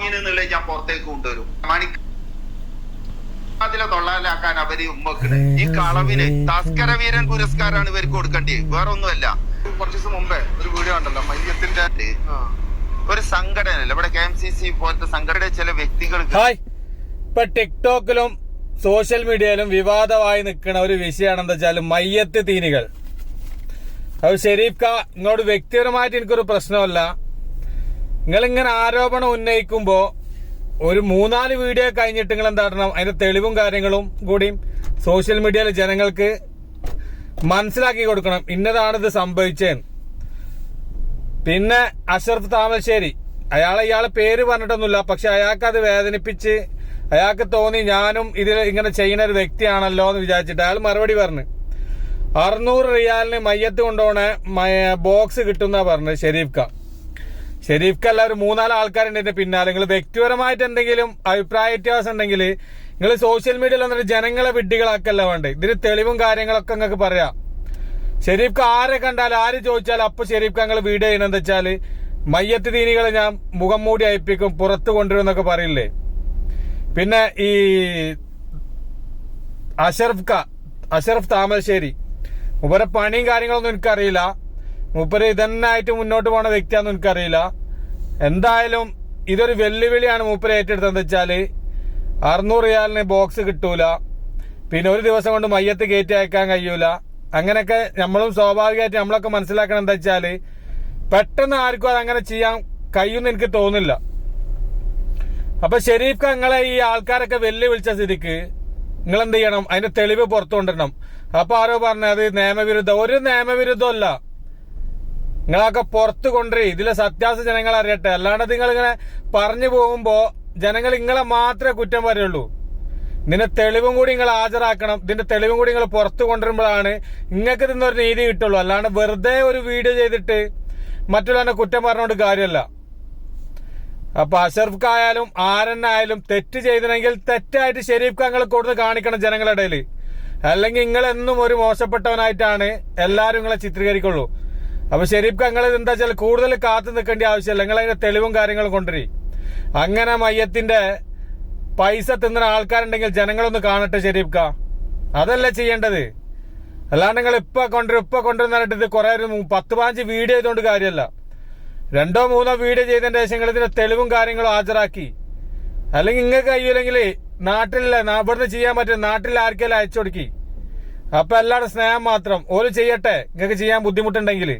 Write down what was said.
വാങ്ങിയെന്നുള്ളത് ഞാൻ പുറത്തേക്ക് കൊണ്ടുവരും. മണിക്ക് അതിലെ തൊള്ളാലാക്കാൻ അവർ ഉമ്മക്കണ് ഈ കളവിന് തസ്കര വീരൻ പുരസ്കാരമാണ് ഇവർക്ക് കൊടുക്കേണ്ടത് വേറെ ഒന്നുമല്ല കുറച്ച് ദിവസം മുമ്പേ ഒരു വീഡിയോ ഉണ്ടല്ലോ മയ്യത്തിന്റെ. ഒരു സംഘടന ഇവിടെ കെ എം സി സി പോലത്തെ സംഘടന ചില വ്യക്തികൾ ഹായ്. ഇപ്പൊ ടിക്ടോക്കിലും സോഷ്യൽ മീഡിയയിലും വിവാദമായി നിൽക്കുന്ന ഒരു വിഷയമാണ് എന്താ വെച്ചാൽ മയ്യത്ത് തീനികൾ. അത് ഷെരീഫ് ഖാ ഇങ്ങോട്ട് വ്യക്തിപരമായിട്ട് എനിക്കൊരു പ്രശ്നമല്ല. നിങ്ങളിങ്ങനെ ആരോപണം ഉന്നയിക്കുമ്പോൾ ഒരു മൂന്നാൽ വീഡിയോ കഴിഞ്ഞിട്ട് നിങ്ങൾ എന്താണ് അതിന്റെ തെളിവും കാര്യങ്ങളും കൂടിയും സോഷ്യൽ മീഡിയയിലെ ജനങ്ങൾക്ക് മനസ്സിലാക്കി കൊടുക്കണം. ഇന്നതാണ് ഇത് സംഭവിച്ചതെന്ന് പിന്നെ അഷറഫ് താമരശ്ശേരി. അയാളെ ഇയാളെ പേര് പറഞ്ഞിട്ടൊന്നുമില്ല. പക്ഷെ അയാൾക്ക് അത് വേദനിപ്പിച്ച് അയാൾക്ക് തോന്നി ഞാനും ഇതിൽ ഇങ്ങനെ ചെയ്യുന്ന ഒരു വ്യക്തിയാണല്ലോ എന്ന് വിചാരിച്ചിട്ട് അയാൾ മറുപടി പറഞ്ഞു. അറുന്നൂറ് റിയാലിന് മയ്യത്ത് കൊണ്ടുപോണ ബോക്സ് കിട്ടുന്ന പറഞ്ഞു ഷെരീഫ് ഖാൻ ഷെരീഫ് ഖാൻ ഒരു മൂന്നാൽ ആൾക്കാരുണ്ട് എന്റെ പിന്നാലെ നിങ്ങൾ വ്യക്തിപരമായിട്ട് എന്തെങ്കിലും അഭിപ്രായ വ്യത്യാസം ഉണ്ടെങ്കിൽ നിങ്ങൾ സോഷ്യൽ മീഡിയയിൽ വന്നിട്ട് ജനങ്ങളെ വിഡ്ഢികളാക്കല്ല വേണ്ടേ ഇതിന് തെളിവും കാര്യങ്ങളൊക്കെ നിങ്ങൾക്ക് പറയാം. ഷെരീഫ് ഖാൻ ആരെ കണ്ടാൽ ആര് ചോദിച്ചാൽ അപ്പൊ ഷെരീഫ് ഞങ്ങൾ വീഡിയോ ചെയ്യണമെന്ന് വെച്ചാൽ മയ്യത്ത് ദീനികളെ ഞാൻ മുഖം മൂടി അയപ്പിക്കും പുറത്ത് കൊണ്ടുവരുമെന്നൊക്കെ പറയില്ലേ? പിന്നെ ഈ അഷറഫ് ഖാ അഷറഫ് താമരശ്ശേരി. ഉപരെ പണിയും കാര്യങ്ങളൊന്നും എനിക്കറിയില്ല. മൂപ്പര് ഇതന്നായിട്ട് മുന്നോട്ട് പോണ വ്യക്തിയാണെന്ന് എനിക്കറിയില്ല. എന്തായാലും ഇതൊരു വെല്ലുവിളിയാണ് മൂപ്പര് ഏറ്റെടുത്തതെന്ന് വെച്ചാൽ അറുന്നൂറ് റിയാലിന് ബോക്സ് കിട്ടൂല. പിന്നെ ഒരു ദിവസം കൊണ്ട് മയ്യത്ത് കയറ്റി അയക്കാൻ കഴിയൂല. അങ്ങനെയൊക്കെ നമ്മളും സ്വാഭാവികമായിട്ട് നമ്മളൊക്കെ മനസ്സിലാക്കണം എന്താ വെച്ചാൽ പെട്ടെന്ന് ആർക്കും അങ്ങനെ ചെയ്യാൻ കഴിയുമെന്ന് എനിക്ക് തോന്നില്ല അപ്പൊ ഷെരീഫ് നിങ്ങളെ ഈ ആൾക്കാരൊക്കെ വെല്ലുവിളിച്ച സ്ഥിതിക്ക് നിങ്ങൾ എന്ത് ചെയ്യണം? അതിന്റെ തെളിവ് പുറത്തു കൊണ്ടുവരണം അപ്പൊ ആരോ പറഞ്ഞത് നിയമവിരുദ്ധം. ഒരു നിയമവിരുദ്ധമല്ല. നിങ്ങളൊക്കെ പുറത്ത് കൊണ്ടുവരി. ഇതിലെ സത്യാസ ജനങ്ങൾ അറിയട്ടെ. അല്ലാണ്ട് നിങ്ങൾ ഇങ്ങനെ പറഞ്ഞു പോകുമ്പോ ജനങ്ങൾ നിങ്ങളെ മാത്രമേ കുറ്റം പറയുള്ളൂ. ഇതിന്റെ തെളിവും കൂടി നിങ്ങൾ ഹാജരാക്കണം. ഇതിന്റെ തെളിവും കൂടി നിങ്ങൾ പുറത്തു കൊണ്ടുവരുമ്പോഴാണ് നിങ്ങൾക്ക് ഇതിന്നൊരു നീതി കിട്ടുള്ളൂ. അല്ലാണ്ട് വെറുതെ ഒരു വീഡിയോ ചെയ്തിട്ട് മറ്റുള്ളവനെ കുറ്റം പറഞ്ഞുകൊണ്ട് കാര്യമല്ല. അപ്പൊ അഷർഫ് ആയാലും ആരെന്നായാലും തെറ്റ് ചെയ്തിനെങ്കിൽ തെറ്റായിട്ട് ഷെരീഫ് ഖാൻ നിങ്ങൾ കൊടുത്ത് കാണിക്കണം ജനങ്ങളുടെ ഇടയിൽ അല്ലെങ്കിൽ നിങ്ങൾ എന്നും ഒരു മോശപ്പെട്ടവനായിട്ടാണ് എല്ലാവരും നിങ്ങളെ ചിത്രീകരിക്കുള്ളൂ. അപ്പൊ ഷെരീഫ് ഞങ്ങൾ എന്താ വെച്ചാൽ കൂടുതൽ കാത്തു നിൽക്കേണ്ട ആവശ്യമില്ല. നിങ്ങൾ അതിന്റെ തെളിവും കാര്യങ്ങളും കൊണ്ടുവരി. അങ്ങനെ മയ്യത്തിന്റെ പൈസ തിന്നുന്ന ആൾക്കാരുണ്ടെങ്കിൽ ജനങ്ങളൊന്ന് കാണട്ടെ ഷെരീഫ് അതല്ലേ ചെയ്യേണ്ടത്. അല്ലാണ്ട് നിങ്ങൾ ഇപ്പൊ കൊണ്ടുവരും ഇപ്പൊ കൊണ്ടുവന്ന് പറഞ്ഞിട്ട് ഇത് കുറെ ഒരു പത്ത് പതിനഞ്ച് വീഡിയോ ചെയ്തുകൊണ്ട് കാര്യമല്ല. രണ്ടോ മൂന്നോ വീഡിയോ ചെയ്തതിന്റെ ശേഷം നിങ്ങൾ ഇതിന്റെ തെളിവും കാര്യങ്ങളും ഹാജരാക്കി. അല്ലെങ്കിൽ നിങ്ങൾക്ക് കഴിയൂലെങ്കിൽ നാട്ടിലെ ഇവിടുന്ന് ചെയ്യാൻ പറ്റും. നാട്ടിൽ ആർക്കെല്ലാം അയച്ചു കൊടുക്കി. അപ്പൊ എല്ലാവരുടെ സ്നേഹം മാത്രം. ഓര് ചെയ്യട്ടെ. നിങ്ങൾക്ക് ചെയ്യാൻ ബുദ്ധിമുട്ടുണ്ടെങ്കിൽ.